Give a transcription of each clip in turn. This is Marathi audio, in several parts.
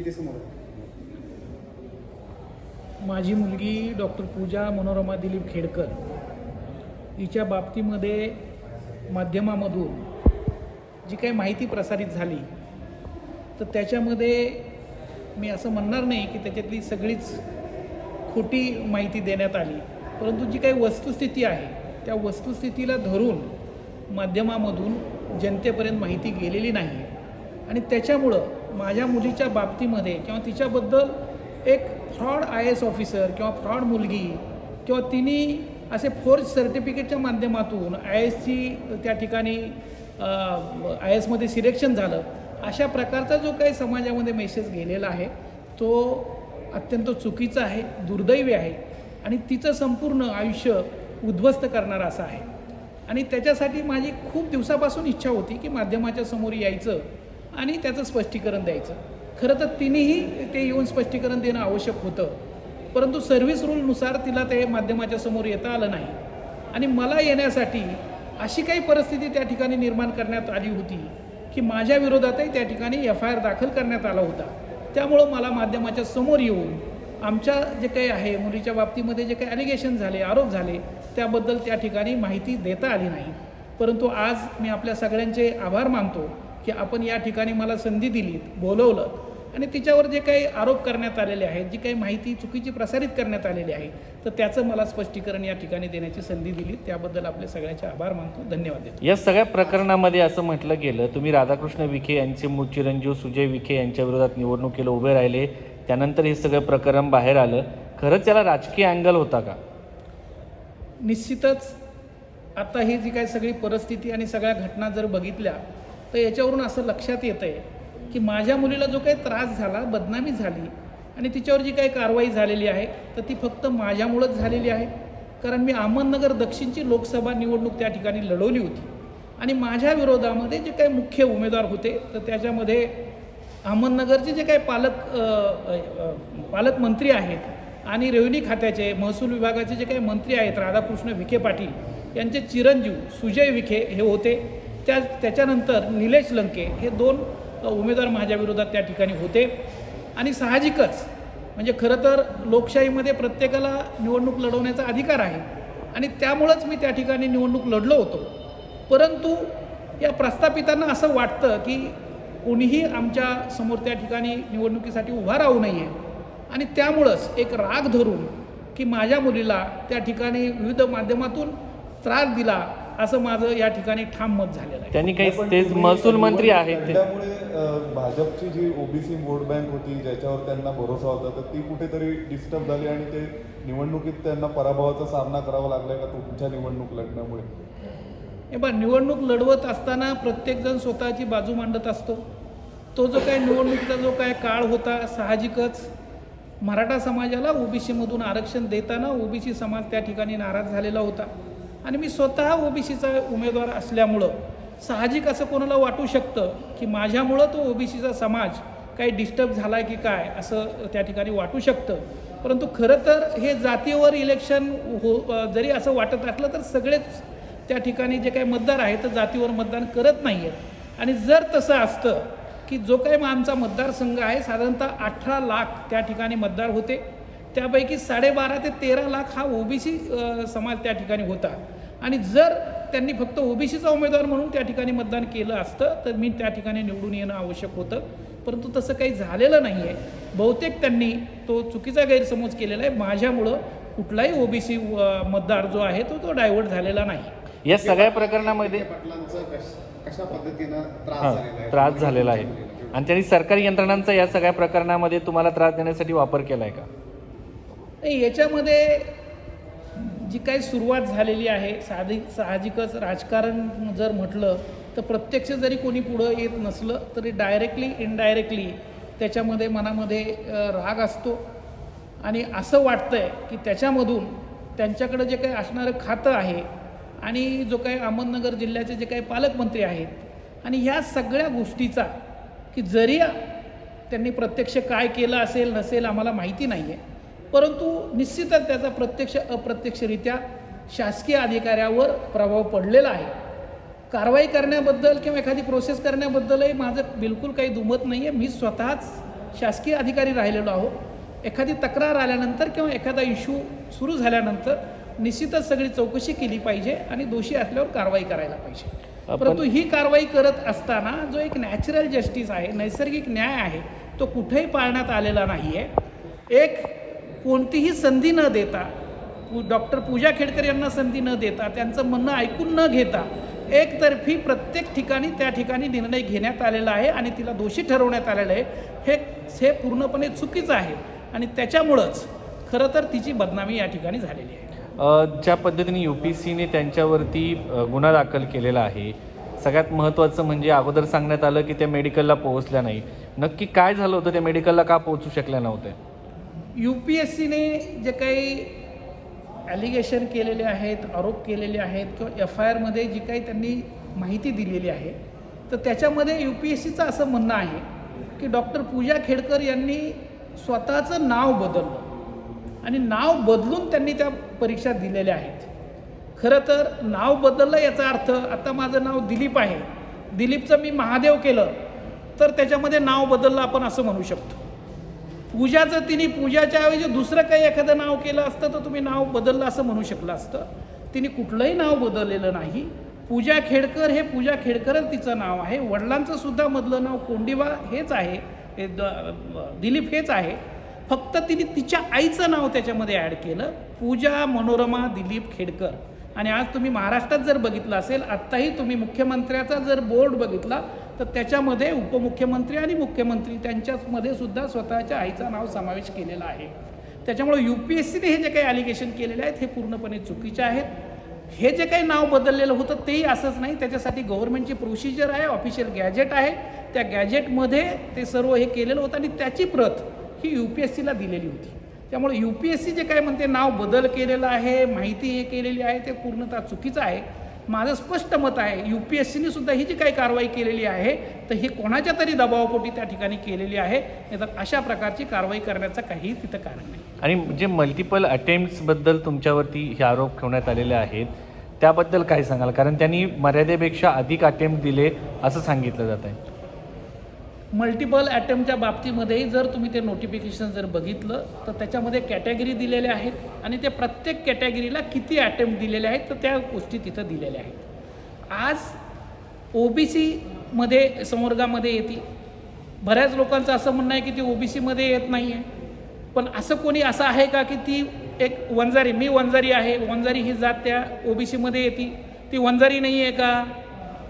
इथे समोर. माझी मुलगी डॉक्टर पूजा मनोरमा दिलीप खेडकर हिच्या बाबतीमध्ये माध्यमामधून जी काही माहिती प्रसारित झाली तर त्याच्यामध्ये मी असं म्हणणार नाही की त्याच्यातली सगळीच खोटी माहिती देण्यात आली. परंतु जी काही वस्तुस्थिती आहे त्या वस्तुस्थितीला धरून माध्यमामधून जनतेपर्यंत माहिती गेलेली नाही. आणि त्याच्यामुळं माझ्या मुलीच्या बाबतीमध्ये किंवा तिच्याबद्दल एक फ्रॉड आय एस ऑफिसर किंवा फ्रॉड मुलगी किंवा तिने असे फोर्स सर्टिफिकेटच्या माध्यमातून आय एसची त्या ठिकाणी आय एसमध्ये सिलेक्शन झालं. अशा प्रकारचा जो काही समाजामध्ये मेसेज गेलेला आहे तो अत्यंत चुकीचा आहे दुर्दैवी आहे आणि तिचं संपूर्ण आयुष्य उद्ध्वस्त करणारं असं आहे. आणि त्याच्यासाठी माझी खूप दिवसापासून इच्छा होती की माध्यमाच्या समोर यायचं. आणि त्याचं स्पष्टीकरण द्यायचं. खरं तर तिनेही ते येऊन स्पष्टीकरण देणं आवश्यक होतं. परंतु सर्व्हिस रूलनुसार तिला ते माध्यमाच्या समोर येता आलं नाही. आणि मला येण्यासाठी अशी काही परिस्थिती त्या ठिकाणी निर्माण करण्यात आली होती की माझ्या विरोधातही त्या ठिकाणी एफ आय आर दाखल करण्यात आला होता. त्यामुळं मला माध्यमाच्या समोर येऊन आमच्या जे काही आहे मुलीच्या बाबतीमध्ये जे काही ॲलिगेशन झाले आरोप झाले त्याबद्दल त्या ठिकाणी माहिती देता आली नाही. परंतु आज मी आपल्या सगळ्यांचे आभार मानतो. की आपण या ठिकाणी मला संधी दिलीत बोलवलं आणि तिच्यावर जे काही आरोप करण्यात आलेले आहेत जी काही माहिती चुकीची प्रसारित करण्यात आलेली आहे तर त्याचं मला स्पष्टीकरण या ठिकाणी देण्याची संधी दिली त्याबद्दल आपले सगळ्यांचे आभार मानतो. धन्यवाद देतो. या सगळ्या प्रकरणामध्ये असं म्हटलं गेलं तुम्ही राधाकृष्ण विखे यांचे मूळ चिरंजीव सुजय विखे यांच्या विरोधात निवडणुकीला उभे राहिले त्यानंतर हे सगळं प्रकरण बाहेर आलं. खरंच याला राजकीय अँगल होता का? निश्चितच आता ही जी काही सगळी परिस्थिती आणि सगळ्या घटना जर बघितल्या तर याच्यावरून असं लक्षात येतं आहे की माझ्या मुलीला जो काही त्रास झाला बदनामी झाली आणि तिच्यावर जी काही कारवाई झालेली आहे तर ती फक्त माझ्यामुळंच झालेली आहे. कारण मी अहमदनगर दक्षिणची लोकसभा निवडणूक त्या ठिकाणी लढवली होती. आणि माझ्या विरोधामध्ये जे काही मुख्य उमेदवार होते तर त्याच्यामध्ये अहमदनगरचे जे काही पालक पालकमंत्री आहेत आणि रेव्हन्यू खात्याचे महसूल विभागाचे जे काही मंत्री आहेत राधाकृष्ण विखे पाटील यांचे चिरंजीव सुजय विखे हे होते. त्या त्याच्यानंतर निलेश लंके हे दोन उमेदवार माझ्या विरोधात त्या ठिकाणी होते. आणि साहजिकच म्हणजे खरं तर लोकशाहीमध्ये प्रत्येकाला निवडणूक लढवण्याचा अधिकार आहे. आणि त्यामुळंच मी त्या ठिकाणी निवडणूक लढलो होतो. परंतु या प्रस्थापितांना असं वाटतं की कोणीही आमच्यासमोर त्या ठिकाणी निवडणुकीसाठी उभा राहू नये. आणि त्यामुळंच एक राग धरून की माझ्या मुलीला त्या ठिकाणी विविध माध्यमातून त्रास दिला असं माझं या ठिकाणी ठाम मत झालेलं आहे. त्यांनी काही तेच महसूल मंत्री आहेत ते. त्यामुळे भाजपची जी ओबीसी वोट बँक होती ज्याच्यावर त्यांना भरोसा होता तर ती कुठेतरी डिस्टर्ब झाली आणि ते निवडणुकीत त्यांना पराभवाचा सामना करावा लागलाय का तुमच्या निवडणूक लढण्यामुळे? हे बा निवडणूक लढवत असताना प्रत्येकजण स्वतःची बाजू मांडत असतो. तो जो काही निवडणुकीचा जो काय काळ होता साहजिकच मराठा समाजाला ओबीसीमधून आरक्षण देताना ओबीसी समाज त्या ठिकाणी नाराज झालेला होता. आणि मी स्वतः ओबीसीचा उमेदवार असल्यामुळं साहजिक असं कोणाला वाटू शकतं की माझ्यामुळं तो ओबीसीचा समाज काही डिस्टर्ब झाला आहे की काय असं त्या ठिकाणी वाटू शकतं. परंतु खरं तर हे जातीवर इलेक्शन हो जरी असं वाटत असलं तर सगळेच त्या ठिकाणी जे काही मतदार आहेत तर जातीवर मतदान करत नाही आहेत आणि जर तसं असतं की जो काही आमचा मतदारसंघ आहे साधारणतः अठरा लाख त्या ठिकाणी मतदार होते. त्यापैकी साडेबारा ते तेरा लाख हा ओबीसी समाज त्या ठिकाणी होता. आणि जर त्यांनी फक्त ओबीसीचा उमेदवार म्हणून त्या ठिकाणी मतदान केलं असतं तर मी त्या ठिकाणी निवडून येणं आवश्यक होतं. परंतु तसं काही झालेलं नाही आहे बहुतेक त्यांनी तो चुकीचा गैरसमज केलेला आहे. माझ्यामुळं कुठलाही ओबीसी मतदार जो आहे तो तो डायव्हर्ट झालेला नाही. या सगळ्या प्रकरणामध्ये कश पद्धतीनं त्रास हां झालेला आहे? त्रास झालेला आहे. आणि त्यांनी सरकारी यंत्रणांचा या सगळ्या प्रकरणामध्ये तुम्हाला त्रास देण्यासाठी वापर केला आहे का? नाही याच्यामध्ये जी काही सुरुवात झालेली आहे साधी साहजिकच राजकारण जर म्हटलं तर प्रत्यक्ष जरी कोणी पुढं येत नसलं तरी डायरेक्टली इनडायरेक्टली त्याच्यामध्ये मनामध्ये राग असतो. आणि असं वाटतं आहे की त्याच्यामधून त्यांच्याकडं जे काही असणारं खातं आहे आणि जो काही अहमदनगर जिल्ह्याचे जे काही पालकमंत्री आहेत आणि ह्या सगळ्या गोष्टीचा की जरी त्यांनी प्रत्यक्ष काय केलं असेल नसेल आम्हाला माहिती नाही आहे परंतु निश्चितच त्याचा प्रत्यक्ष अप्रत्यक्षरित्या शासकीय अधिकाऱ्यावर प्रभाव पडलेला आहे. कारवाई करण्याबद्दल किंवा एखादी प्रोसेस करण्याबद्दलही माझं बिलकुल काही दुमत नाही आहे मी स्वतःच शासकीय अधिकारी राहिलेलो आहो एखादी तक्रार आल्यानंतर किंवा एखादा इश्यू सुरू झाल्यानंतर निश्चितच सगळी चौकशी केली पाहिजे आणि दोषी असल्यावर कारवाई करायला पाहिजे. परंतु ही कारवाई करत असताना जो एक नॅचरल जस्टिस आहे नैसर्गिक न्याय आहे तो कुठेही पाळण्यात आलेला नाही आहे एक कोणतीही संधी न देता डॉक्टर पूजा खेडकर यांना संधी न देता त्यांचं म्हणणं ऐकून न घेता एकतर्फी प्रत्येक ठिकाणी त्या ठिकाणी निर्णय घेण्यात आलेला आहे आणि तिला दोषी ठरवण्यात आलेलं आहे हे हे पूर्णपणे चुकीचं आहे. आणि त्याच्यामुळंच खरं तर तिची बदनामी या ठिकाणी झालेली आहे. ज्या पद्धतीने यू पी सीने त्यांच्यावरती गुन्हा दाखल केलेला आहे सगळ्यात महत्त्वाचं म्हणजे अगोदर सांगण्यात आलं की त्या मेडिकलला पोहोचल्या नाही नक्की काय झालं होतं त्या मेडिकलला का पोहोचू शकल्या नव्हत्या? यू पी एस सीने जे काही ॲलिगेशन केलेले आहेत आरोप केलेले आहेत किंवा एफ आय आरमध्ये जी काही त्यांनी माहिती दिलेली आहे तर त्याच्यामध्ये यू पी एस सीचं असं म्हणणं आहे की डॉक्टर पूजा खेडकर यांनी स्वतःचं नाव बदललं. आणि नाव बदलून त्यांनी त्या परीक्षा दिलेल्या आहेत. खरं तर नाव बदललं याचा अर्थ आता माझं नाव दिलीप आहे. दिलीपचं मी महादेव केलं तर त्याच्यामध्ये नाव बदललं आपण असं म्हणू शकतो. पूजाचं तिने पूजाच्या ऐवजी दुसरं काही एखादं नाव केलं असतं तर तुम्ही नाव बदललं असं म्हणू शकलं असतं. तिने कुठलंही नाव बदललेलं नाही. पूजा खेडकर हे पूजा खेडकरच तिचं नाव आहे. वडिलांचं सुद्धा मधलं नाव कोंडिबा हेच आहे. हे द- दिलीप हेच आहे. फक्त तिने तिच्या आईचं नाव त्याच्यामध्ये ॲड केलं. पूजा मनोरमा दिलीप खेडकर. आणि आज तुम्ही महाराष्ट्रात जर बघितलं असेल आत्ताही तुम्ही मुख्यमंत्र्याचा जर बोर्ड बघितला तर त्याच्यामध्ये उपमुख्यमंत्री आणि मुख्यमंत्री त्यांच्यामध्ये सुद्धा स्वतःच्या आईचं नाव समावेश केलेला आहे. त्याच्यामुळे यू पी एस सीने हे जे काही ॲलिगेशन केलेले आहेत हे पूर्णपणे चुकीचे आहेत. हे जे काही नाव बदललेलं होतं तेही असंच नाही. त्याच्यासाठी गव्हर्नमेंटची प्रोसिजर आहे ऑफिशियल गॅजेट आहे. त्या गॅजेटमध्ये ते सर्व हे केलेलं होतं आणि त्याची प्रत ही यू पी एस सीला दिलेली होती. त्यामुळे यू पी एस सी जे काय म्हणते नाव बदल केलेलं आहे माहिती हे केलेली आहे ते पूर्णतः चुकीचं आहे. माझं स्पष्ट मत आहे यू पी एस सीने सुद्धा ही जी काही कारवाई केलेली आहे तर ही कोणाच्या तरी दबावापोटी त्या ठिकाणी केलेली आहे नाही तर अशा प्रकारची कारवाई करण्याचं काही तिथं कारण नाही. आणि जे मल्टिपल अटेम्प्ट्सबद्दल तुमच्यावरती हे आरोप ठेवण्यात आलेले आहेत त्याबद्दल काय सांगाल? कारण त्यांनी मर्यादेपेक्षा अधिक अटेम्प्ट दिले असं सांगितलं जात आहे. मल्टिपल ॲटमच्या बाबतीमध्येही जर तुम्ही ते नोटिफिकेशन जर बघितलं तर त्याच्यामध्ये कॅटेगरी दिलेल्या आहेत आणि ते प्रत्येक कॅटेगरीला किती अटेम्प्ट दिलेले आहेत तर त्या गोष्टी तिथं दिलेल्या आहेत. आज ओ बी सीमध्ये संवर्गामध्ये येते बऱ्याच लोकांचं असं म्हणणं आहे की ती ओ बी सीमध्ये येत नाही आहे पण असं कोणी असं आहे का की ती एक वंजारी मी वंजारी आहे वंजारी ही जात त्या ओ बी सीमध्ये येते. ती वंजारी नाही आहे का?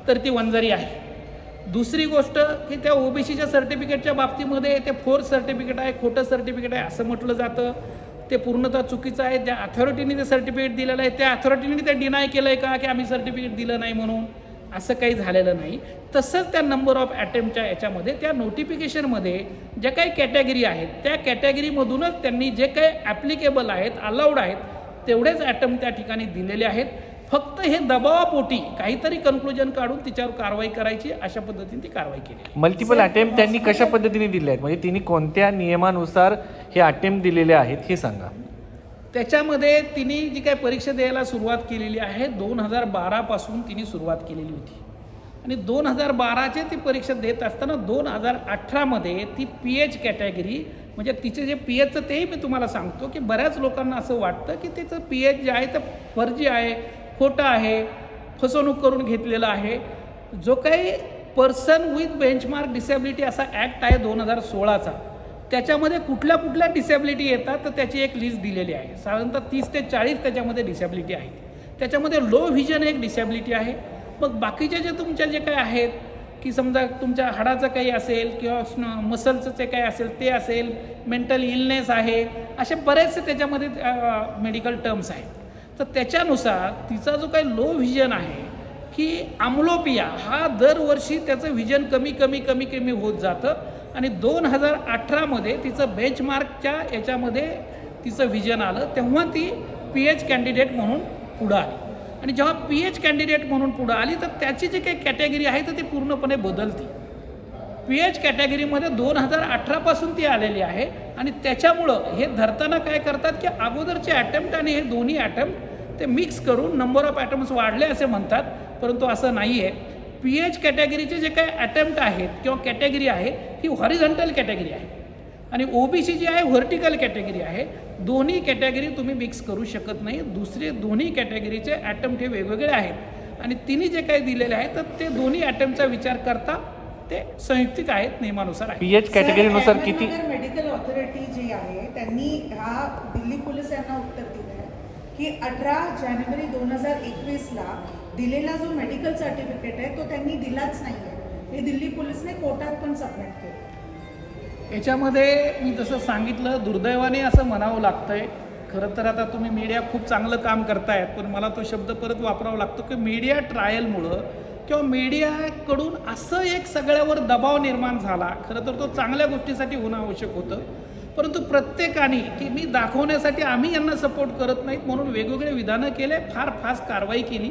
तर ती वंजारी आहे. दुसरी गोष्ट की त्या ओबीसीच्या सर्टिफिकेटच्या बाबतीमध्ये ते फोर्थ सर्टिफिकेट आहे खोटं सर्टिफिकेट आहे असं म्हटलं जातं. ते पूर्णतः चुकीचं आहे. ज्या अथॉरिटीने ते सर्टिफिकेट दिलेलं आहे त्या अथॉरिटीने ते डिनाय केलं आहे का की आम्ही सर्टिफिकेट दिलं नाही म्हणून? असं काही झालेलं नाही. तसंच त्या नंबर ऑफ अटेम्प्टच्या याच्यामध्ये त्या नोटिफिकेशनमध्ये ज्या काही कॅटेगरी आहेत त्या कॅटेगरीमधूनच त्यांनी जे काही ॲप्लिकेबल आहेत अलाउड आहेत तेवढेच ॲटम त्या ठिकाणी दिलेले आहेत. फक्त हे दबावापोटी काहीतरी कन्क्लुजन काढून तिच्यावर कारवाई करायची अशा पद्धतीने ती कारवाई केली. मल्टिपल अटेम्प्ट त्यांनी कशा पद्धतीने दिले आहेत? म्हणजे तिने कोणत्या नियमानुसार हे अटेम्प्ट दिलेले आहेत हे सांगा. त्याच्यामध्ये तिने जी काही परीक्षा द्यायला सुरुवात केलेली आहे दोन हजार बारापासून तिने सुरुवात केलेली होती. आणि दोन हजार बाराचे ती परीक्षा देत असताना दोन हजार अठरामध्ये ती पी एच कॅटेगरी म्हणजे तिचे जे पी एचचं तेही मी तुम्हाला सांगतो की बऱ्याच लोकांना असं वाटतं की तिचं पी एच जे आहे ते फर्जी आहे. खोटं आहे फसवणूक करून घेतलेलं आहे. जो काही पर्सन विथ बेंचमार्क डिसेबिलिटी असा ॲक्ट आहे दोन हजार सोळाचा त्याच्यामध्ये कुठल्या कुठल्या डिसेबिलिटी येतात तर त्याची एक लिस्ट दिलेली आहे. साधारणतः तीस ते चाळीस त्याच्यामध्ये डिसेबिलिटी आहेत. त्याच्यामध्ये लो व्हिजन एक डिसेबिलिटी आहे. मग बाकीचे जे तुमच्या जे काही आहेत की समजा तुमच्या हाडाचं काही असेल किंवा मसलचं जे काही असेल ते असेल मेंटल इलनेस आहे असे बरेचसे त्याच्यामध्ये मेडिकल टर्म्स आहेत. तर त्याच्यानुसार तिचा जो काही लो व्हिजन आहे की आम्लोपिया हा दरवर्षी त्याचं व्हिजन कमी कमी कमी कमी होत जातं. आणि दोन हजार अठरामध्ये तिचं बेंचमार्कच्या याच्यामध्ये तिचं व्हिजन आलं तेव्हा ती पी एच कॅन्डिडेट म्हणून पुढं आली. आणि जेव्हा पी एच कॅन्डिडेट म्हणून पुढं आली तर त्याची जी काही कॅटेगरी आहे तर ती पूर्णपणे बदलती. पी एच कॅटेगरीमध्ये दोन हजार अठरापासून ती आलेली आहे. आणि त्याच्यामुळं हे धरताना काय करतात की अगोदरचे अटेम्प्ट आणि हे दोन्ही अटेम्प्ट ते मिक्स करून नंबर ऑफ ॲटम्स वाढले असे म्हणतात परंतु असं नाही आहे पी एच कॅटेगरीचे जे काही अटेम्प्ट आहेत किंवा कॅटेगरी आहे ही हॉरिझॉन्टल कॅटेगरी आहे. आणि ओबीसी जी आहे व्हर्टिकल कॅटेगरी आहे. दोन्ही कॅटेगरी तुम्ही मिक्स करू शकत नाही. दुसरे दोन्ही कॅटेगरीचे ॲटम हे वेगवेगळे आहेत. आणि तिन्ही जे काही दिलेले आहेत तर ते दोन्ही ॲटमचा विचार करता ते संयुक्तिक आहेत नियमानुसार पी एच कॅटेगरीनुसार सर, किती मेडिकल ऑथॉरिटी जी आहे त्यांनी हा दिल्ली पोलीस यांना उत्तर की अठरा जानेवारी दोन हजार एकवीसला दिलेला जो मेडिकल सर्टिफिकेट आहे तो त्यांनी दिलाच नाही आहे हे दिल्ली पोलिसने कोर्टात पण सबमिट केलं याच्यामध्ये मी जसं सांगितलं दुर्दैवाने असं म्हणावं लागतंय. खरं तर आता तुम्ही मीडिया खूप चांगलं काम करतायत पण मला तो शब्द परत वापरावा लागतो की मीडिया ट्रायलमुळं किंवा मीडियाकडून असं एक सगळ्यावर दबाव निर्माण झाला. खरं तर तो चांगल्या गोष्टीसाठी होणं आवश्यक होतं. परंतु प्रत्येकाने की मी दाखवण्यासाठी आम्ही यांना सपोर्ट करत नाहीत म्हणून वेगवेगळे विधानं केले फार फास्ट कारवाई केली.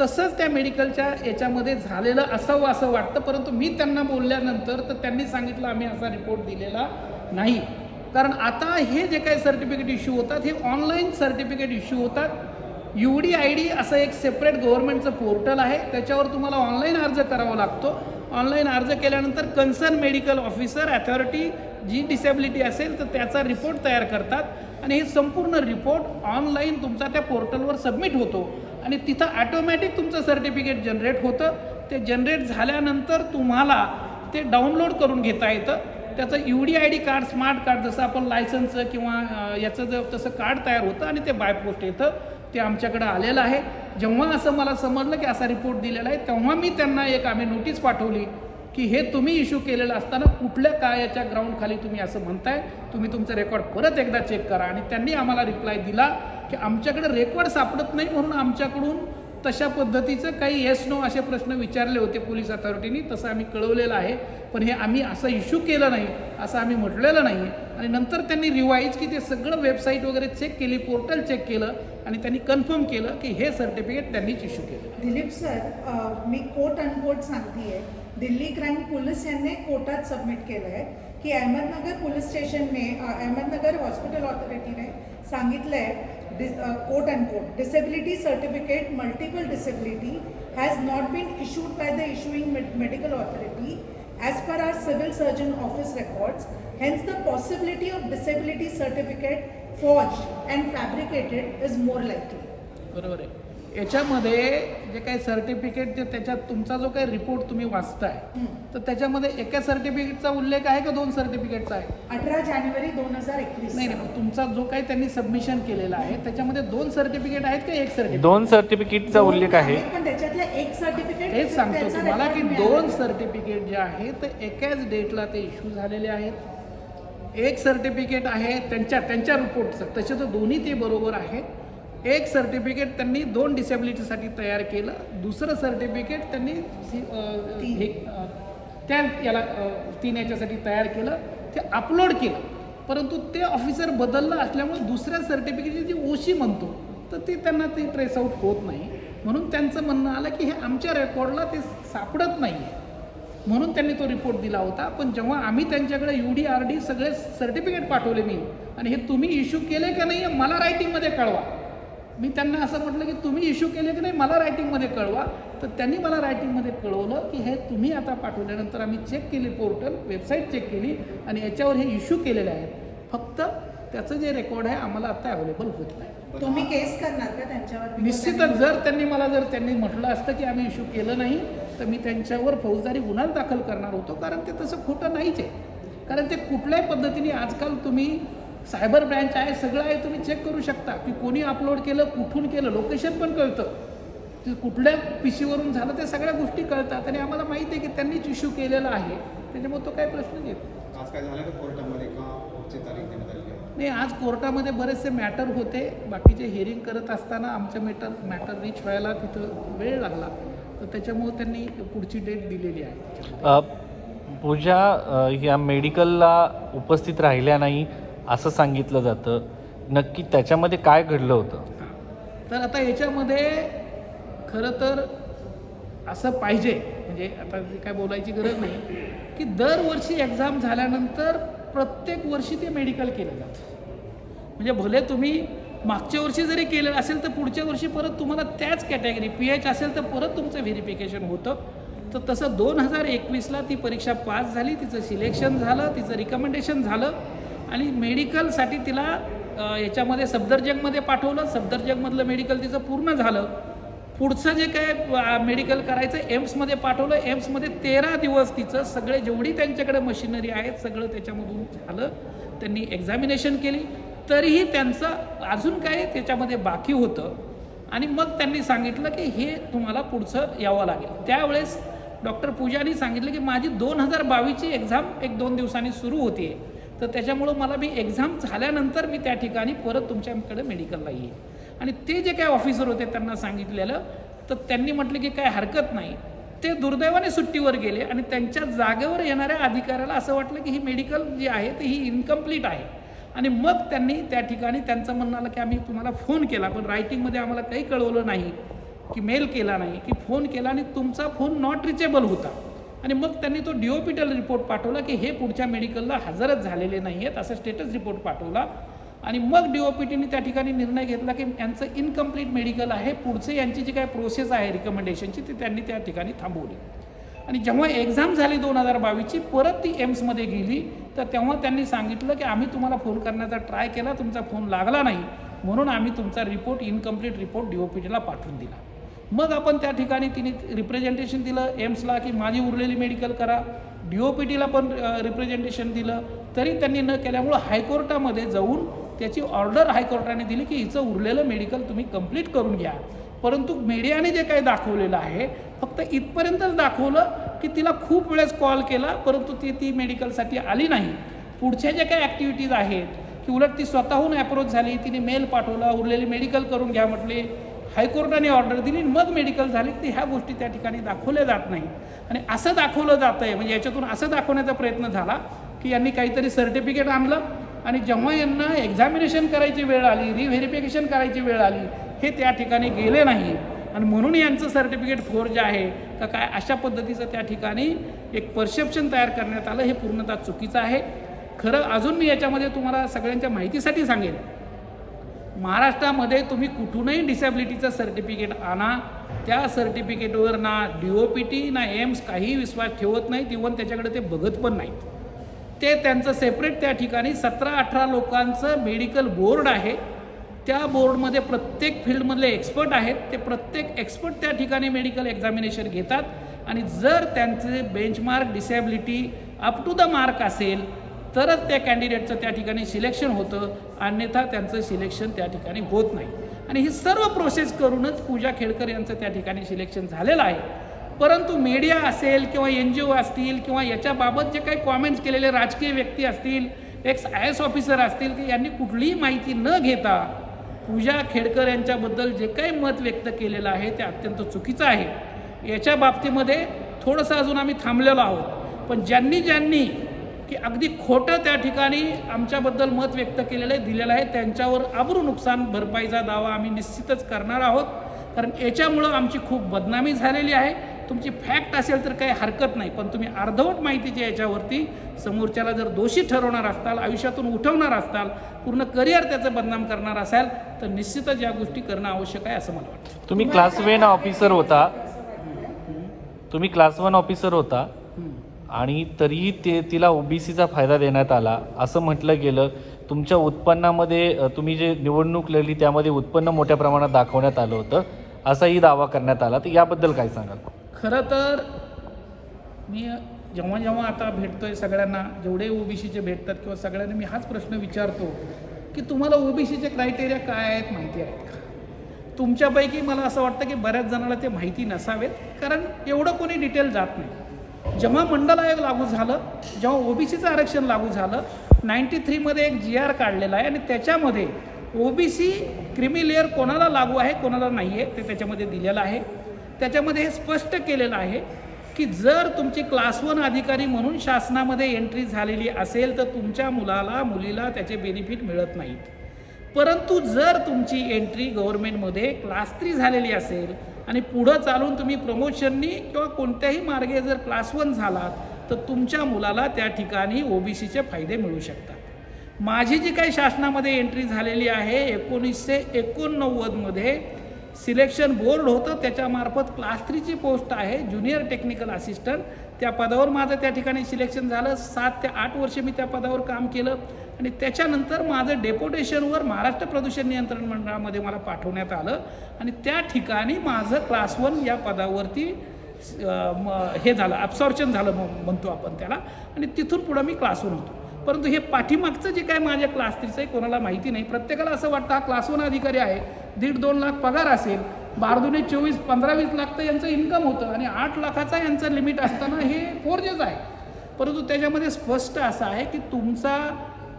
तसंच त्या मेडिकलच्या याच्यामध्ये झालेलं असावं असं वाटतं परंतु मी त्यांना बोलल्यानंतर तर त्यांनी सांगितलं आम्ही असा रिपोर्ट दिलेला नाही. कारण आता हे जे काही सर्टिफिकेट इश्यू होतात हे ऑनलाईन सर्टिफिकेट इश्यू होतात. यू डी आय डी असं एक सेपरेट गव्हर्नमेंटचं पोर्टल आहे. त्याच्यावर तुम्हाला ऑनलाईन अर्ज करावा लागतो. ऑनलाईन अर्ज केल्यानंतर कन्सर्न मेडिकल ऑफिसर अथॉरिटी जी डिसेबिलिटी असेल तर त्याचा रिपोर्ट तयार करतात. आणि हे संपूर्ण रिपोर्ट ऑनलाईन तुमचा त्या पोर्टलवर सबमिट होतो. आणि तिथं ॲटोमॅटिक तुमचं सर्टिफिकेट जनरेट होतं. ते जनरेट झाल्यानंतर तुम्हाला ते डाउनलोड करून घेता येतं. त्याचं U D I D card smart card जसं आपण लायसन्सचं किंवा याचं जर तसं कार्ड तयार होतं आणि ते बाय पोस्ट येतं. ते आमच्याकडं आलेलं आहे. जेव्हा असं मला समजलं की असा रिपोर्ट दिलेला आहे तेव्हा मी त्यांना एक आम्ही नोटीस पाठवली की हे तुम्ही इश्यू केलेलं असताना कुठल्या कायाच्या ग्राउंडखाली तुम्ही असं म्हणताय? तुम्ही तुमचं रेकॉर्ड परत एकदा चेक करा. आणि त्यांनी आम्हाला रिप्लाय दिला की आमच्याकडे रेकॉर्ड सापडत नाही म्हणून आमच्याकडून तशा पद्धतीचं काही येस नो असे प्रश्न विचारले होते पोलीस अथॉरिटीनी तसं आम्ही कळवलेलं आहे. पण हे आम्ही असं इश्यू केलं नाही असं आम्ही म्हटलेलं नाही. आणि नंतर त्यांनी रिवाईज की ते सगळं वेबसाईट वगैरे चेक केली पोर्टल चेक केलं आणि त्यांनी कन्फर्म केलं की हे सर्टिफिकेट त्यांनीच इश्यू केलं. दिलीप सर मी कोर्ट अनकोट सांगते दिल्ली क्राईम पोलीस यांनी कोर्टात सबमिट केलं आहे की अहमदनगर पोलीस स्टेशनने अहमदनगर हॉस्पिटल ऑथॉरिटीने सांगितलं आहे Uh, quote unquote, disability certificate, multiple disability has not been issued by the issuing medical authority as per our civil surgeon office records. Hence, the possibility of disability certificate forged and fabricated is more likely. याच्यामध्ये जे काही सर्टिफिकेट जे त्याच्यात तुमचा जो काही रिपोर्ट तुम्ही वाचताय हं. तर त्याच्यामध्ये एका सर्टिफिकेटचा उल्लेख आहे का दोन सर्टिफिकेटचा आहे? अठरा जानेवारी दोन हजार एकवीस. नाही नाही तुमचा जो काही त्यांनी सबमिशन केलेला आहे त्याच्यामध्ये दोन सर्टिफिकेट आहेत का एक सर्टिफिकेट दोन सर्टिफिकेटचा उल्लेख आहे. पण त्याच्यातल्या एक सर्टिफिकेट हेच सांगतो तुम्हाला की दोन सर्टिफिकेट जे आहेत ते एकाच डेटला ते इश्यू झालेले आहेत. एक सर्टिफिकेट आहे त्यांच्या त्यांच्या रिपोर्टचं तसे तर दोन्ही ते बरोबर आहेत. एक सर्टिफिकेट त्यांनी दोन डिसेबिलिटीसाठी तयार केलं. दुसरं सर्टिफिकेट त्यांनी. हे त्या याला तीन याच्यासाठी तयार केलं. ते अपलोड केलं. परंतु ते ऑफिसर बदललं असल्यामुळे दुसऱ्या सर्टिफिकेटची जी ओशी म्हणतो तर ते त्यांना ते ट्रेस आऊट होत नाही. म्हणून त्यांचं म्हणणं आलं की हे आमच्या रेकॉर्डला ते सापडत नाही आहे म्हणून त्यांनी तो रिपोर्ट दिला होता. पण जेव्हा आम्ही त्यांच्याकडे यू डी आर डी सगळे सर्टिफिकेट पाठवले मी आणि हे तुम्ही इश्यू केले का नाही मला रायटिंगमध्ये कळवा. मी त्यांना असं म्हटलं की तुम्ही इश्यू केले की नाही मला रायटिंगमध्ये कळवा. तर त्यांनी मला रायटिंगमध्ये कळवलं की हे तुम्ही आता पाठवल्यानंतर आम्ही चेक केली पोर्टल वेबसाईट चेक केली आणि याच्यावर हे इश्यू केलेले आहेत. फक्त त्याचं जे रेकॉर्ड आहे आम्हाला आता अवेलेबल होत नाही. तुम्ही केस करणार का त्यांच्यावर? निश्चितच जर त्यांनी मला जर त्यांनी म्हटलं असतं की आम्ही इश्यू केलं नाही तर मी त्यांच्यावर फौजदारी गुन्हा दाखल करणार होतो कारण ते तसं खोटं नाहीच आहे. कारण ते कुठल्याही पद्धतीने आजकाल तुम्ही सायबर ब्रँच आहे सगळं आहे तुम्ही चेक करू शकता की कोणी अपलोड केलं कुठून केलं लोकेशन पण कळतं. ते कुठल्या पिशीवरून झालं ते सगळ्या गोष्टी कळतात आणि आम्हाला माहिती आहे की त्यांनीच इश्यू केलेला आहे. त्याच्यामुळे तो काही प्रश्न येत नाही. आज काय झालं का कोर्टामध्ये का पुढची तारीख देण्यात आली आहे? नाही आज कोर्टामध्ये बरेचसे मॅटर होते. बाकीचे हिअरिंग करत असताना आमचं मॅटर मॅटर रीच व्हायला तिथं वेळ लागला. तर त्याच्यामुळे त्यांनी पुढची डेट दिलेली आहे. पूजा अ, या मेडिकलला उपस्थित राहिल्या नाही. असं सांगितलं जातं. नक्की त्याच्यामध्ये काय घडलं होतं? तर आता याच्यामध्ये खरं तर असं पाहिजे म्हणजे आता काय बोलायची गरज नाही की दरवर्षी एक्झाम झाल्यानंतर प्रत्येक वर्षी ते मेडिकल केलं जातं. म्हणजे भले तुम्ही मागच्या वर्षी जरी केलं असेल तर पुढच्या वर्षी परत तुम्हाला त्याच कॅटेगरी पी एच असेल तर परत तुमचं व्हेरिफिकेशन होतं. तर तसं दोन हजार एकवीसला ती परीक्षा पास झाली तिचं सिलेक्शन झालं तिचं रिकमेंडेशन झालं. आणि मेडिकलसाठी तिला याच्यामध्ये सफदरजंगमध्ये पाठवलं. सफदरजंगमधलं मेडिकल तिचं पूर्ण झालं. पुढचं जे काय मेडिकल करायचं एम्समध्ये पाठवलं. एम्समध्ये तेरा दिवस तिचं सगळे जेवढी त्यांच्याकडे मशिनरी आहेत सगळं त्याच्यामधून झालं. त्यांनी एक्झामिनेशन केली. तरीही त्यांचं अजून काय त्याच्यामध्ये बाकी होतं. आणि मग त्यांनी सांगितलं की हे तुम्हाला पुढचं यावं लागेल. त्यावेळेस डॉक्टर पूजानी सांगितलं की माझी दोन हजार बावीसची एक्झाम एक दोन दिवसांनी सुरू होती तर त्याच्यामुळं मला मी एक्झाम झाल्यानंतर मी त्या ठिकाणी परत तुमच्याकडे मेडिकलला येईल आणि ते जे काय ऑफिसर होते त्यांना सांगितलेलं तर त्यांनी म्हटलं की काय हरकत नाही. ते दुर्दैवाने सुट्टीवर गेले आणि त्यांच्या जागेवर येणाऱ्या अधिकाऱ्याला असं वाटलं की ही मेडिकल जी आहे ती ही इनकम्प्लीट आहे. आणि मग त्यांनी त्या ठिकाणी त्यांचं म्हणणं आलं की आम्ही तुम्हाला फोन केला पण रायटिंगमध्ये आम्हाला काही कळवलं नाही की मेल केला नाही की फोन केला आणि तुमचा फोन नॉट रिचेबल होता. आणि मग त्यांनी तो डिओपिटल रिपोर्ट पाठवला की हे पुढच्या मेडिकलला हजरच झालेले नाही आहेत असा स्टेटस रिपोर्ट पाठवला. आणि मग डी ओ पी टीने त्या ठिकाणी निर्णय घेतला की यांचं इनकम्प्लीट मेडिकल आहे पुढचे यांची जी काय प्रोसेस आहे रिकमेंडेशनची ती त्यांनी त्या ठिकाणी थांबवली. आणि जेव्हा एक्झाम झाली दोन हजार बावीसची परत ती एम्समध्ये गेली तर तेव्हा त्यांनी सांगितलं की आम्ही तुम्हाला फोन करण्याचा ट्राय केला तुमचा फोन लागला नाही म्हणून आम्ही तुमचा report incomplete report D O P टीला पाठवून दिला. मग आपण त्या ठिकाणी तिने रिप्रेझेंटेशन दिलं एम्सला की माझी उरलेली मेडिकल करा. डी ओ पी टीला पण रिप्रेझेंटेशन दिलं. तरी त्यांनी न केल्यामुळं हायकोर्टामध्ये जाऊन त्याची ऑर्डर हायकोर्टाने दिली की हिचं उरलेलं मेडिकल तुम्ही कंप्लीट करून घ्या. परंतु मीडियाने जे काही दाखवलेलं आहे फक्त इथपर्यंतच दाखवलं की तिला खूप वेळेस कॉल केला परंतु ती ती मेडिकलसाठी आली नाही. पुढच्या ज्या काही ॲक्टिव्हिटीज आहेत की उलट ती स्वतःहून अप्रोच झाली तिने मेल पाठवला उरलेली मेडिकल करून घ्या म्हटले हायकोर्टाने ऑर्डर दिली मग मेडिकल झाली. तर ह्या गोष्टी त्या ठिकाणी दाखवल्या जात नाही आणि असं दाखवलं जातं आहे म्हणजे याच्यातून असं दाखवण्याचा प्रयत्न झाला की यांनी काहीतरी सर्टिफिकेट आणलं आणि जेव्हा यांना एक्झामिनेशन करायची वेळ आली रिव्हेरिफिकेशन करायची वेळ आली हे त्या ठिकाणी गेले नाही. आणि म्हणून यांचं सर्टिफिकेट फोर्ज आहे का काय अशा पद्धतीचं त्या ठिकाणी एक परसेप्शन तयार करण्यात आलं हे पूर्णतः चुकीचं आहे. खरं अजून मी याच्यामध्ये तुम्हाला सगळ्यांच्या माहितीसाठी सांगेन. महाराष्ट्रामध्ये तुम्ही कुठूनही डिसॅबिलिटीचं सर्टिफिकेट आणा त्या सर्टिफिकेटवर ना डी ओ पी टी ना एम्स काही विश्वास ठेवत नाहीत इवन त्याच्याकडे ते बघत पण नाहीत. ते त्यांचं सेपरेट त्या ठिकाणी सतरा अठरा लोकांचं मेडिकल बोर्ड आहे. त्या बोर्डमध्ये प्रत्येक फील्डमधले एक्सपर्ट आहेत. ते प्रत्येक एक्सपर्ट त्या ठिकाणी मेडिकल एक्झामिनेशन घेतात. आणि जर त्यांचे benchmark disability up to the mark असेल तरच त्या कॅन्डिडेटचं त्या ठिकाणी सिलेक्शन होतं अन्यथा त्यांचं सिलेक्शन त्या ठिकाणी होत नाही. आणि ही सर्व प्रोसेस करूनच पूजा खेडकर यांचं त्या ठिकाणी सिलेक्शन झालेलं आहे. परंतु मीडिया असेल किंवा एन जी ओ असतील किंवा याच्याबाबत जे काही कॉमेंट्स केलेले राजकीय व्यक्ती असतील एक्स आय एस ऑफिसर असतील की यांनी कुठलीही माहिती न घेता पूजा खेडकर यांच्याबद्दल जे काही मत व्यक्त केलेलं आहे ते अत्यंत चुकीचं आहे. याच्या बाबतीमध्ये थोडंसं अजून आम्ही थांबलेलो आहोत. पण ज्यांनी ज्यांनी की अगदी खोटं त्या ठिकाणी आमच्याबद्दल मत व्यक्त केलेलं आहे दिलेलं आहे. त्यांच्यावर अब्रू नुकसान भरपाईचा दावा आम्ही निश्चितच करणार आहोत. कारण याच्यामुळं आमची खूप बदनामी झालेली आहे. तुमची फॅक्ट असेल तर काही हरकत नाही पण तुम्ही अर्धवट माहितीच्या याच्यावरती समोरच्याला जर दोषी ठरवणार असताल आयुष्यातून उठवणार असताल पूर्ण करिअर त्याचं बदनाम करणार असाल तर निश्चितच या गोष्टी करणं आवश्यक आहे असं मला वाटतं. तुम्ही क्लास वन ऑफिसर होता. तुम्ही क्लास वन ऑफिसर होता. आणि तरीही ते तिला ओबीसीचा फायदा देण्यात आला. असं म्हटलं गेलं तुमच्या उत्पन्नामध्ये तुम्ही जे निवडणूक लढली त्यामध्ये उत्पन्न मोठ्या प्रमाणात दाखवण्यात आलं होतं. असाही दावा करण्यात आला. तर याबद्दल काय सांगाल? खरं तर मी जेव्हा जेव्हा आता भेटतोय सगळ्यांना जेवढे ओबीसीचे भेटतात किंवा सगळ्यांना मी हाच प्रश्न विचारतो की तुम्हाला ओबीसीचे क्रायटेरिया काय आहेत माहिती आहेत का? तुमच्यापैकी मला असं वाटतं की बऱ्याच जणांना ते माहिती नसावेत कारण एवढं कोणी डिटेल जात नाही. जेव्हा मंडल आयोग लागू झालं जेव्हा ओबीसीचं आरक्षण लागू झालं नाईन्टी थ्रीमध्ये एक जी आर काढलेला आहे आणि त्याच्यामध्ये ओबीसी क्रिमी लेअर कोणाला लागू आहे कोणाला नाही आहे ते त्याच्यामध्ये दिलेलं आहे. त्याच्यामध्ये हे स्पष्ट केलेलं आहे की जर तुमची क्लास वन अधिकारी म्हणून शासनामध्ये एंट्री झालेली असेल तर तुमच्या मुलाला मुलीला त्याचे बेनिफिट मिळत नाहीत. परंतु जर तुमची एंट्री गव्हर्नमेंटमध्ये क्लास थ्री झालेली असेल आणि पुढं चालून तुम्ही प्रमोशननी किंवा कोणत्याही मार्गे जर क्लास वन झालात तर तुमच्या मुलाला त्या ठिकाणी ओबीसीचे फायदे मिळू शकतात. माझी जी काही शासनामध्ये एंट्री झालेली आहे एकोणीसशे एकोणनव्वदमध्ये सिलेक्शन बोर्ड होतं त्याच्यामार्फत क्लास थ्रीची पोस्ट आहे ज्युनियर टेक्निकल असिस्टंट त्या पदावर माझं त्या ठिकाणी सिलेक्शन झालं. सात ते आठ वर्ष मी त्या पदावर काम केलं. आणि त्याच्यानंतर माझं डेपोटेशनवर महाराष्ट्र प्रदूषण नियंत्रण मंडळामध्ये मला पाठवण्यात आलं. आणि त्या ठिकाणी माझं क्लास वन या पदावरती हे झालं ॲब्सॉर्प्शन झालं म्हणतो आपण त्याला. आणि तिथून पुढं मी क्लास वन होतो. परंतु हे पाठीमागचं जे काय माझ्या क्लास थ्रीचं आहे कोणाला माहिती नाही. प्रत्येकाला असं वाटतं हा क्लास वन अधिकारी आहे. दीड दोन लाख पगार असेल. बारदुने चोवीस पंधरा वीस लाख तर यांचं इन्कम होतं आणि आठ लाखाचा यांचं लिमिट असताना हे फोर्जेस आहे. परंतु त्याच्यामध्ये स्पष्ट असं आहे की तुमचा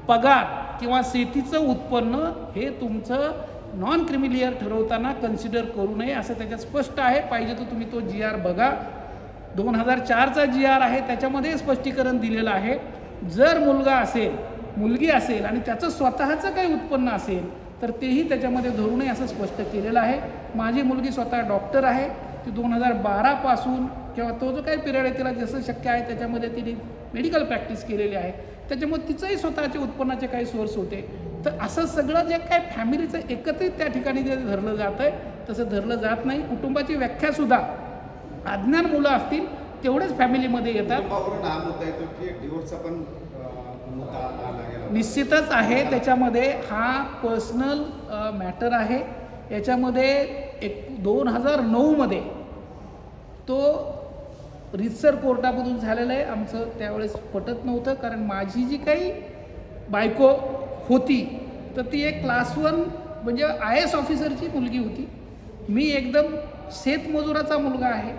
पगार किंवा शेतीचं उत्पन्न हे तुमचं नॉन क्रिमिलियर ठरवताना कन्सिडर करू नये असं त्याच्यात स्पष्ट आहे. पाहिजे तर तुम्ही तो जी आर बघा. दोन हजार चारचा जी आर आहे त्याच्यामध्ये स्पष्टीकरण दिलेलं आहे. जर मुलगा असेल मुलगी असेल आणि त्याचं स्वतःचं काही उत्पन्न असेल तर तेही त्याच्यामध्ये धरू नये असं स्पष्ट केलेलं आहे. माझी मुलगी स्वतः डॉक्टर आहे. ती दोन हजार बारापासून किंवा तो जो काही पिरियड आहे तिला जसं शक्य आहे त्याच्यामध्ये तिने मेडिकल प्रॅक्टिस केलेली आहे. त्याच्यामुळे तिचंही स्वतःचे उत्पन्नाचे काही सोर्स होते. तर असं सगळं जे काय फॅमिलीचं एकत्रित त्या ठिकाणी जे धरलं जातं आहे तसं धरलं जात नाही. कुटुंबाची व्याख्यासुद्धा अज्ञान मुलं असतील तेवढेच फॅमिलीमध्ये येतात. निश्चितच आहे त्याच्यामध्ये हा पर्सनल मॅटर आहे. याच्यामध्ये एक दोन हजार नऊमध्ये तो रितसर कोर्टामधून झालेलं आहे. आमचं त्यावेळेस पटत नव्हतं कारण माझी जी काही बायको होती तर ती एक क्लास वन म्हणजे आय एस ऑफिसरची मुलगी होती. मी एकदम शेतमजुराचा मुलगा आहे.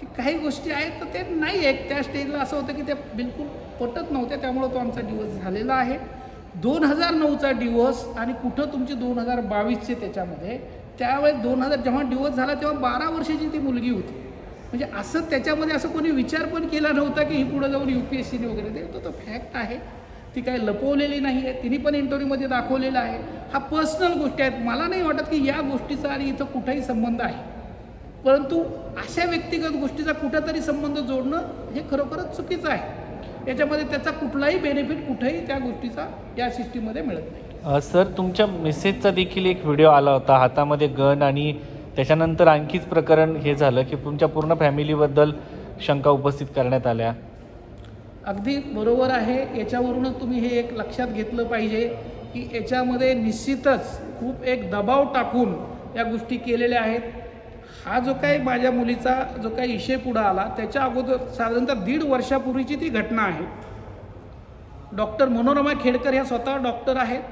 की काही गोष्टी आहेत तर ते नाही आहे त्या स्टेजला असं होतं की ते बिलकुल पटत नव्हत्या त्यामुळं तो आमचा डिवोर्स झालेला आहे. दोन हजार नऊचा डिवोर्स आणि कुठं तुमची दोन हजार बावीसचे त्याच्यामध्ये त्यावेळेस दोन हजार जेव्हा डिवोर्स झाला तेव्हा बारा वर्षाची ती मुलगी होती. म्हणजे असं त्याच्यामध्ये असं कोणी विचार पण केला नव्हता की ही पुढं जाऊन यू पी एस सीने वगैरे दे तो तो फॅक्ट आहे. ती काही लपवलेली नाही आहे तिने पण इंटरव्ह्यूमध्ये दाखवलेला आहे. हा पर्सनल गोष्टी आहेत मला नाही वाटत की या गोष्टीचा आणि इथं कुठंही संबंध आहे. परंतु अशा व्यक्तिगत गोष्टीचा कुठंतरी संबंध जोडणं हे खरोखरच चुकीचं आहे. याच्यामध्ये त्याचा कुठलाही बेनिफिट कुठेही त्या गोष्टीचा या सिस्टीममध्ये मिळत नाही. सर तुमच्या मेसेजचा देखील एक व्हिडिओ आला होता. हातामध्ये गन आणि त्याच्यानंतर आणखीच प्रकरण हे झालं की तुमच्या पूर्ण फॅमिलीबद्दल शंका उपस्थित करण्यात आल्या. अगदी बरोबर आहे. याच्यावरूनच तुम्ही हे एक लक्षात घेतलं पाहिजे की याच्यामध्ये निश्चितच खूप एक दबाव टाकून या गोष्टी केलेल्या आहेत. हा जो काही माझ्या मुलीचा जो काही इशय पुढं आला त्याच्या अगोदर साधारणतः दीड वर्षापूर्वीची ती घटना आहे. डॉक्टर मनोरमा खेडकर ह्या स्वतः डॉक्टर आहेत.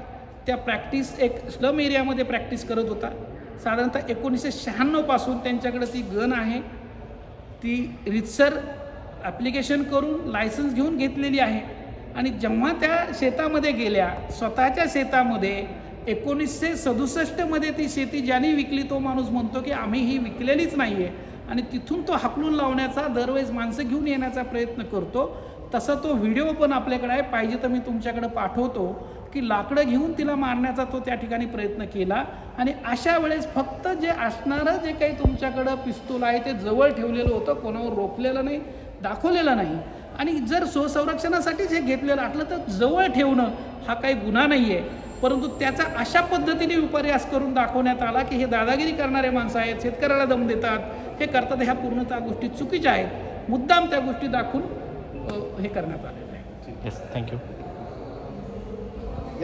त्या प्रॅक्टिस एक स्लम एरियामध्ये प्रॅक्टिस करत होता. साधारणतः एकोणीसशे शहाण्णवपासून त्यांच्याकडे ती गन आहे. ती रितसर ॲप्लिकेशन करून लायसन्स घेऊन घेतलेली आहे. आणि जेव्हा त्या शेतामध्ये गेल्या स्वतःच्या शेतामध्ये एकोणीसशे सदुसष्टमध्ये ती शेती ज्याने विकली तो माणूस म्हणतो की आम्ही ही विकलेलीच नाही आहे आणि तिथून तो हाकलून लावण्याचा दरवेळेस माणसं घेऊन येण्याचा प्रयत्न करतो. तसा तो व्हिडिओ पण आपल्याकडे आहे पाहिजे तर मी तुमच्याकडे पाठवतो की लाकडं घेऊन तिला मारण्याचा तो त्या ठिकाणी प्रयत्न केला. आणि अशा वेळेस फक्त जे असणारं जे काही तुमच्याकडं पिस्तूल आहे ते जवळ ठेवलेलं होतं कोणावर रोखलेलं नाही दाखवलेलं नाही. आणि जर स्वसंरक्षणासाठीच हे घेतलेलं असलं तर जवळ ठेवणं हा काही गुन्हा नाही आहे परंतु त्याचा अशा पद्धतीने विपर्यास करून दाखवण्यात आला की हे दादागिरी करणारे माणसं आहेत शेतकऱ्याला दम देतात हे करतात ह्या पूर्णतः गोष्टी चुकीच्या आहेत. मुद्दाम त्या गोष्टी दाखवून हे करण्यात आलेलं आहे. Yes thank you